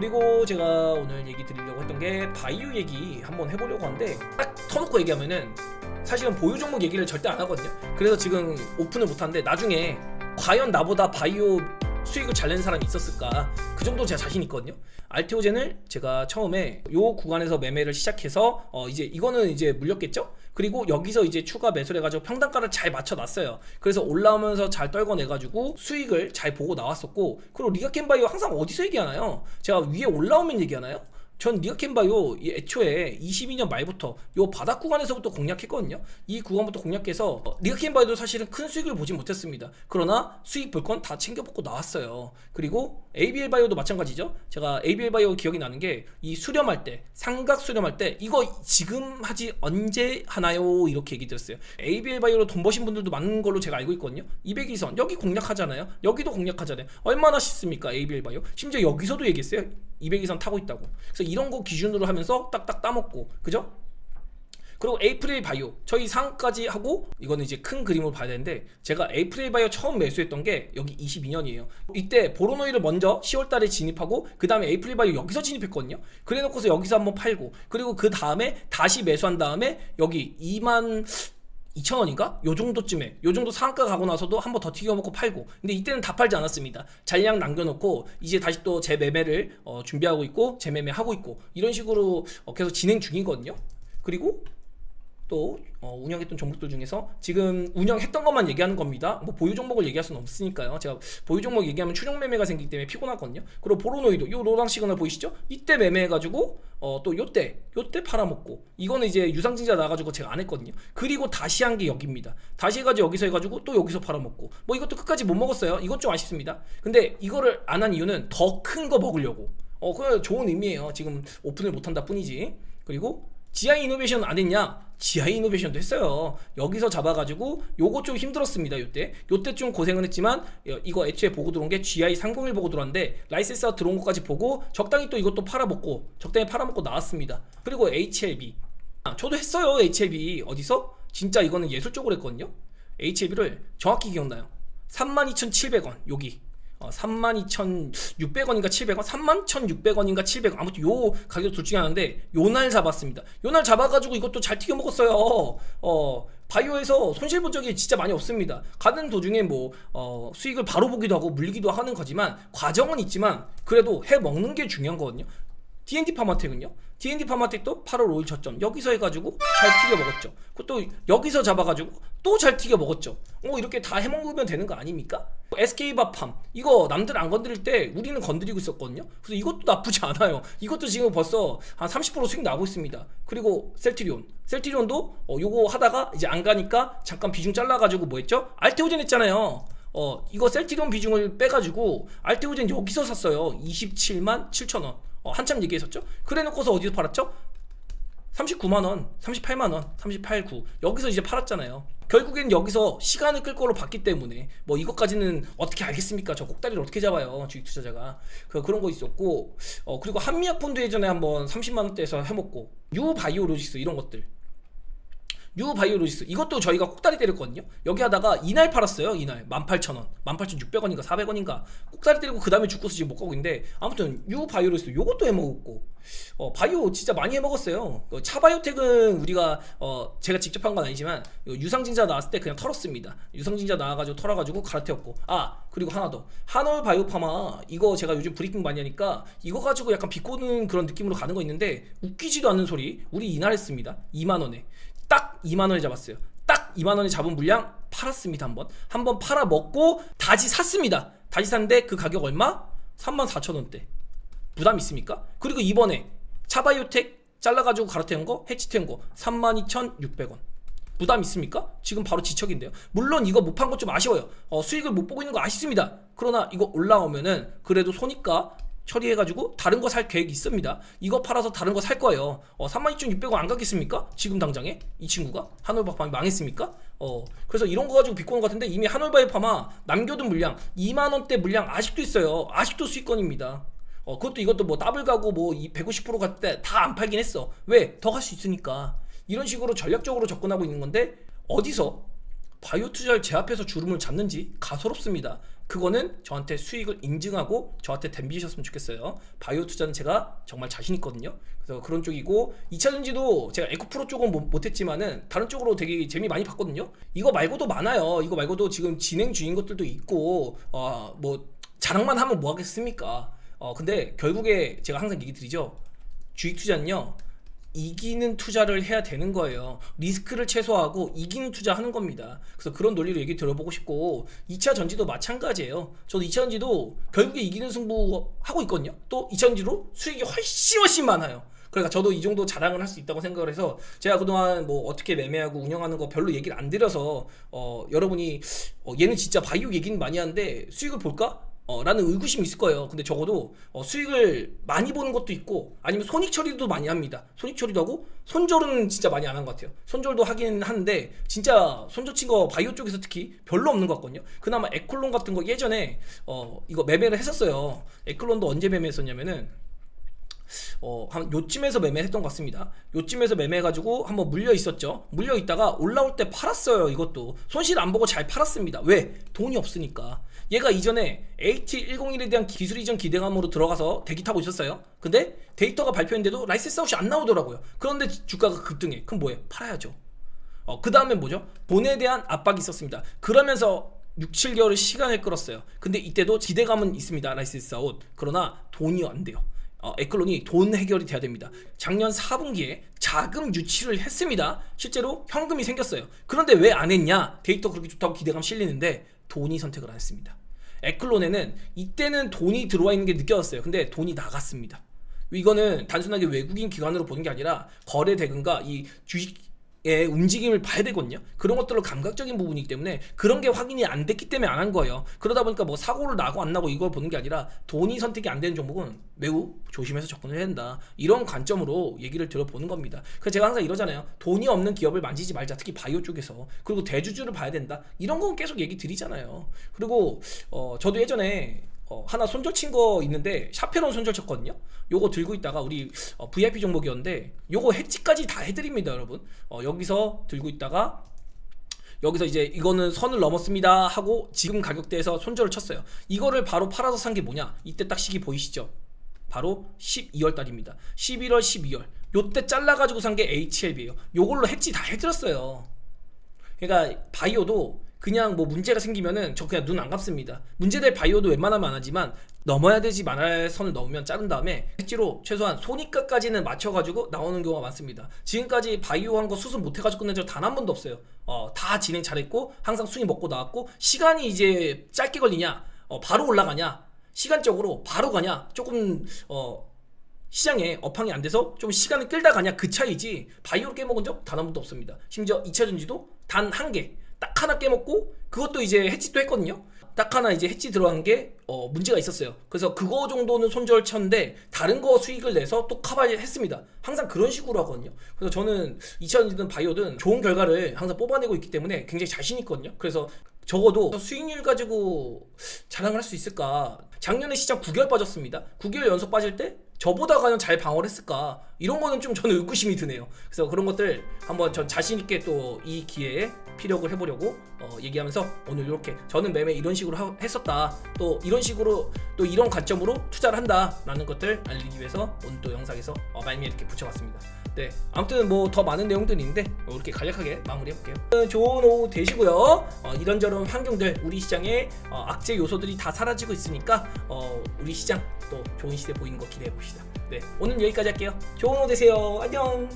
그리고 제가 오늘 얘기 드리려고 했던 게 바이오 얘기 한번 해보려고 하는데 딱 터놓고 얘기하면은 사실은 보유 종목 얘기를 절대 안 하거든요. 그래서 지금 오픈을 못 하는데 나중에 과연 나보다 바이오 수익을 잘 낸 사람이 있었을까? 그 정도 제가 자신 있거든요. 알테오젠을 제가 처음에 요 구간에서 매매를 시작해서 어 이제 이거는 이제 물렸겠죠? 그리고 여기서 이제 추가 매수를 해가지고 평단가를 잘 맞춰놨어요. 그래서 올라오면서 잘 떨궈내가지고 수익을 잘 보고 나왔었고 그리고 리가켄바이오 항상 어디서 얘기하나요? 제가 위에 올라오면 얘기하나요? 전이 애초에 22년 말부터 요 바닥 구간에서부터 공략했거든요. 이 구간부터 공략해서 어, 리가켄바이오도 사실은 큰 수익을 보진 못했습니다. 그러나 수익 볼 건 다 챙겨보고 나왔어요. 그리고 ABL 바이오도 마찬가지죠. 제가 ABL 바이오 기억이 나는 게 이 수렴할 때 삼각 수렴할 때 이거 지금 하지 언제 하나요? 이렇게 얘기 드렸어요. ABL 바이오로 돈 버신 분들도 많은 걸로 제가 알고 있거든요. 202선 여기 공략하잖아요. 여기도 공략하잖아요. 얼마나 쉽습니까? ABL 바이오. 심지어 여기서도 얘기했어요. 202선 타고 있다고. 그래서 이런 거 기준으로 하면서 딱딱 따먹고 그죠? 그리고 에이프릴 바이오 저희 상까지 하고 이거는 이제 큰 그림으로 봐야 되는데 제가 에이프릴 바이오 처음 매수했던 게 여기 22년이에요 이때 보로노이를 먼저 10월달에 진입하고 그 다음에 에이프릴 바이오 여기서 진입했거든요 그래 놓고서 여기서 한번 팔고 그리고 그 다음에 다시 매수한 다음에 여기 2만 2,000원인가? 요 정도쯤에. 요 정도 상한가 가고 나서도 한 번 더 튀겨먹고 팔고. 근데 이때는 다 팔지 않았습니다. 잔량 남겨놓고 이제 다시 또 재매매를 어, 준비하고 있고 재매매하고 있고. 이런 식으로 어, 계속 진행 중이거든요. 그리고 또 어, 운영했던 종목들 중에서 지금 운영했던 것만 얘기하는 겁니다. 뭐 보유 종목을 얘기할 수는 없으니까요. 제가 보유 종목 얘기하면 추종 매매가 생기기 때문에 피곤하거든요. 그리고 보로노이도 요 노랑 시그널 보이시죠? 이때 매매해가지고 어, 또 요때 요때 팔아먹고 이거는 이제 유상증자 나가지고 제가 안 했거든요. 그리고 다시 한 게 여기입니다. 다시 해가지고 여기서 해가지고 또 여기서 팔아먹고 뭐 이것도 끝까지 못 먹었어요. 이건 좀 아쉽습니다. 근데 이거를 안 한 이유는 더 큰 거 먹으려고. 어, 그 좋은 의미예요. 지금 오픈을 못 한다 뿐이지. 그리고 GI 이노베이션 안 했냐? GI 이노베이션도 했어요. 여기서 잡아가지고 요거 좀 힘들었습니다. 요때 요때 좀 고생은 했지만 어, 이거 애초에 보고 들어온 게 GI 301 보고 들어왔는데 라이센스가 들어온 것까지 보고 적당히 또 이것도 팔아먹고 적당히 팔아먹고 나왔습니다. 그리고 HLB 아, 저도 했어요. HLB 어디서? 진짜 이거는 예술 쪽으로 했거든요. HLB를 정확히 기억나요. 32,700원 여기 어, 32,600원인가 700원, 31,600원인가 700원 아무튼 요 가격 둘 중에 하나인데 요 날 잡았습니다. 요 날 잡아가지고 이것도 잘 튀겨 먹었어요. 어 바이오에서 손실 본 적이 진짜 많이 없습니다. 가는 도중에 뭐 어, 수익을 바로 보기도 하고 물리기도 하는 거지만 과정은 있지만 그래도 해 먹는 게 중요한 거거든요. D&D 파마텍은요. D&D 파마텍도 8월 5일 저점 여기서 해가지고 잘 튀겨 먹었죠. 그또 여기서 잡아가지고 또 잘 튀겨 먹었죠. 어 이렇게 다 해먹으면 되는 거 아닙니까? SK 밥팜 이거 남들 안 건드릴 때 우리는 건드리고 있었거든요. 그래서 이것도 나쁘지 않아요. 이것도 지금 벌써 한 30% 수익 나고 있습니다. 그리고 셀트리온, 셀트리온도 어, 요거 하다가 이제 안 가니까 잠깐 비중 잘라가지고 뭐 했죠? 알테오젠 했잖아요. 어 이거 셀트리온 비중을 빼가지고 알테오젠 여기서 샀어요. 27만 7천 원. 어, 한참 얘기했었죠. 그래 놓고서 어디서 팔았죠? 39만 원, 38만 원, 38, 9 여기서 이제 팔았잖아요. 결국엔 여기서 시간을 끌 거로 봤기 때문에 뭐 이것까지는 어떻게 알겠습니까? 저 꼭다리를 어떻게 잡아요? 주식 투자자가 그 그런 거 있었고 어 그리고 한미약본도 예전에 한번 30만 원대에서 해먹고 유바이오로직스 이런 것들 뉴바이오로지스 이것도 저희가 꼭다리 때렸거든요. 여기 하다가 이날 팔았어요. 이날 18,000원, 18,600원인가 400원인가 꼭다리 때리고 그 다음에 죽고서 지금 못 가고 있는데 아무튼 뉴바이오로지스 요것도 해먹었고 어, 바이오 진짜 많이 해먹었어요. 어, 차바이오텍은 우리가 어, 제가 직접 한 건 아니지만 어, 유상증자 나왔을 때 그냥 털었습니다. 유상증자 나와가지고 털어가지고 갈아태웠고 아 그리고 하나 더 한올 바이오파마 이거 제가 요즘 브리핑 많이 하니까 이거 가지고 약간 비꼬는 그런 느낌으로 가는 거 있는데 웃기지도 않는 소리 우리 이날 했습니다. 2만 원에 딱 2만 원에 잡았어요. 딱 2만 원에 잡은 물량 팔았습니다 한번 한번 팔아 먹고 다시 샀습니다. 다시 샀는데 그 가격 얼마? 3만 4천 원대. 부담 있습니까? 그리고 이번에 차바이오텍 잘라가지고 갈아태운 거 해치태운 거 32,600원. 부담 있습니까? 지금 바로 지척인데요. 물론 이거 못 판 것 좀 아쉬워요. 어, 수익을 못 보고 있는 거 아쉽습니다. 그러나 이거 올라오면은 그래도 손익가 처리해가지고 다른 거 살 계획이 있습니다. 이거 팔아서 다른 거 살 거예요. 어, 32,600원 안 가겠습니까? 지금 당장에 이 친구가 한올바팜이 망했습니까? 어, 그래서 이런 거 가지고 비꼬는 것 같은데 이미 한올바이파마 남겨둔 물량 2만 원대 물량 아직도 있어요. 아직도 수익권입니다. 어, 그것도 이것도 뭐 더블 가고 뭐 150% 갔을 때 다 안 팔긴 했어. 왜? 더 갈 수 있으니까. 이런 식으로 전략적으로 접근하고 있는 건데 어디서 바이오 투자를 제 앞에서 주름을 잡는지 가소롭습니다. 그거는 저한테 수익을 인증하고 저한테 덤비셨으면 좋겠어요. 바이오 투자는 제가 정말 자신 있거든요. 그래서 그런 쪽이고 2차 전지도 제가 에코프로 쪽은 못- 못했지만은 다른 쪽으로 되게 재미 많이 봤거든요. 이거 말고도 많아요. 이거 말고도 지금 진행 중인 것들도 있고 어 뭐 자랑만 하면 뭐 하겠습니까? 어 근데 결국에 제가 항상 얘기 드리죠. 주식 투자는요. 이기는 투자를 해야 되는 거예요. 리스크를 최소화하고 이기는 투자하는 겁니다. 그래서 그런 논리로 얘기 들어보고 싶고 2차 전지도 마찬가지예요. 저도 2차 전지도 결국에 이기는 승부 하고 있거든요. 또 2차 전지로 수익이 훨씬 훨씬 많아요. 그러니까 저도 이 정도 자랑을 할 수 있다고 생각을 해서 제가 그동안 뭐 어떻게 매매하고 운영하는 거 별로 얘기를 안 드려서 어 여러분이 어 얘는 진짜 바이오 얘기는 많이 하는데 수익을 볼까? 어, 라는 의구심이 있을 거예요. 근데 적어도 어, 수익을 많이 보는 것도 있고 아니면 손익 처리도 많이 합니다. 손익 처리도 하고 손절은 진짜 많이 안 한 것 같아요. 손절도 하긴 하는데 진짜 손절 친 거 바이오 쪽에서 특히 별로 없는 것 같거든요. 그나마 에클론 같은 거 예전에 어, 이거 매매를 했었어요. 에클론도 언제 매매했었냐면은 어, 한 요쯤에서 매매했던 것 같습니다. 요쯤에서 매매해가지고 한번 물려 있었죠. 물려 있다가 올라올 때 팔았어요. 이것도 손실 안 보고 잘 팔았습니다. 왜? 돈이 없으니까. 얘가 이전에 AT101에 대한 기술 이전 기대감으로 들어가서 대기 타고 있었어요. 근데 데이터가 발표했는데도 라이센스 아웃이 안 나오더라고요. 그런데 주가가 급등해. 그럼 뭐해? 팔아야죠. 어, 그 다음에 뭐죠? 돈에 대한 압박이 있었습니다. 그러면서 6, 7개월을 시간을 끌었어요. 근데 이때도 기대감은 있습니다. 라이센스 아웃. 그러나 돈이 안 돼요. 어, 에클론이 돈 해결이 돼야 됩니다. 작년 4분기에 자금 유치를 했습니다. 실제로 현금이 생겼어요. 그런데 왜 안 했냐? 데이터 그렇게 좋다고 기대감 실리는데 돈이 선택을 안 했습니다. 에클론에는 이때는 돈이 들어와 있는 게 느껴졌어요. 근데 돈이 나갔습니다. 이거는 단순하게 외국인 기관으로 보는 게 아니라 거래 대금과 이 주식 의 움직임을 봐야 되거든요. 그런 것들로 감각적인 부분이기 때문에 그런 게 확인이 안 됐기 때문에 안 한 거예요. 그러다 보니까 뭐 사고를 나고 안 나고 이걸 보는 게 아니라 돈이 선택이 안 되는 종목은 매우 조심해서 접근을 해야 된다. 이런 관점으로 얘기를 들어보는 겁니다. 그래서 제가 항상 이러잖아요. 돈이 없는 기업을 만지지 말자. 특히 바이오 쪽에서. 그리고 대주주를 봐야 된다. 이런 건 계속 얘기 드리잖아요. 그리고 어, 저도 예전에 어, 하나 손절 친 거 있는데 샤페론 손절 쳤거든요. 요거 들고 있다가 우리 어, VIP 종목이었는데 요거 해지까지 다 해드립니다, 여러분. 어, 여기서 들고 있다가 여기서 이제 이거는 선을 넘었습니다 하고 지금 가격대에서 손절을 쳤어요. 이거를 바로 팔아서 산 게 뭐냐? 이때 딱 시기 보이시죠? 바로 12월 달입니다. 11월, 12월. 요때 잘라가지고 산 게 HLB예요. 요걸로 해지 다 해드렸어요. 그러니까 바이오도 그냥 뭐 문제가 생기면은 저 그냥 눈 안 감습니다. 문제될 바이오도 웬만하면 안 하지만 넘어야 되지 말아야 할 선을 넘으면 자른 다음에 실제로 최소한 손익가까지는 맞춰가지고 나오는 경우가 많습니다. 지금까지 바이오 한 거 수습 못해가지고 끝낸 적 단 한 번도 없어요. 어, 다 진행 잘했고 항상 순위 먹고 나왔고 시간이 이제 짧게 걸리냐, 어, 바로 올라가냐, 시간적으로 바로 가냐, 조금 어, 시장에 업황이 안 돼서 좀 시간을 끌다 가냐 그 차이지 바이오로 깨먹은 적 단 한 번도 없습니다. 심지어 2차 전지도 단 한 개, 딱 하나 깨먹고 그것도 이제 해지도 했거든요. 딱 하나 이제 해지 들어간 게 어, 문제가 있었어요. 그래서 그거 정도는 손절 쳤는데 다른 거 수익을 내서 또 커버를 했습니다. 항상 그런 식으로 하거든요. 그래서 저는 2차 전지든 바이오든 좋은 결과를 항상 뽑아내고 있기 때문에 굉장히 자신 있거든요. 그래서 적어도 수익률 가지고 자랑을 할 수 있을까? 작년에 시장 9개월 빠졌습니다. 9개월 연속 빠질 때 저보다 과연 잘 방어를 했을까? 이런 거는 좀 저는 의구심이 드네요. 그래서 그런 것들 한번 전 자신 있게 또 이 기회에 피력을 해보려고 어, 얘기하면서 오늘 이렇게 저는 매매 이런 식으로 하- 했었다. 또 이런 식으로 또 이런 관점으로 투자를 한다라는 것들 알리기 위해서 오늘 또 영상에서 어, 말미 이렇게 붙여봤습니다. 네, 아무튼 뭐 더 많은 내용들이 있는데 뭐 이렇게 간략하게 마무리해볼게요. 어, 좋은 오후 되시고요. 어, 이런저런 환경들 우리 시장에 어, 악재 요소들이 다 사라지고 있으니까 어, 우리 시장 또 좋은 시대 보이는 거 기대해 봅시다. 네, 오늘 여기까지 할게요. 좋은 오후 되세요. 안녕.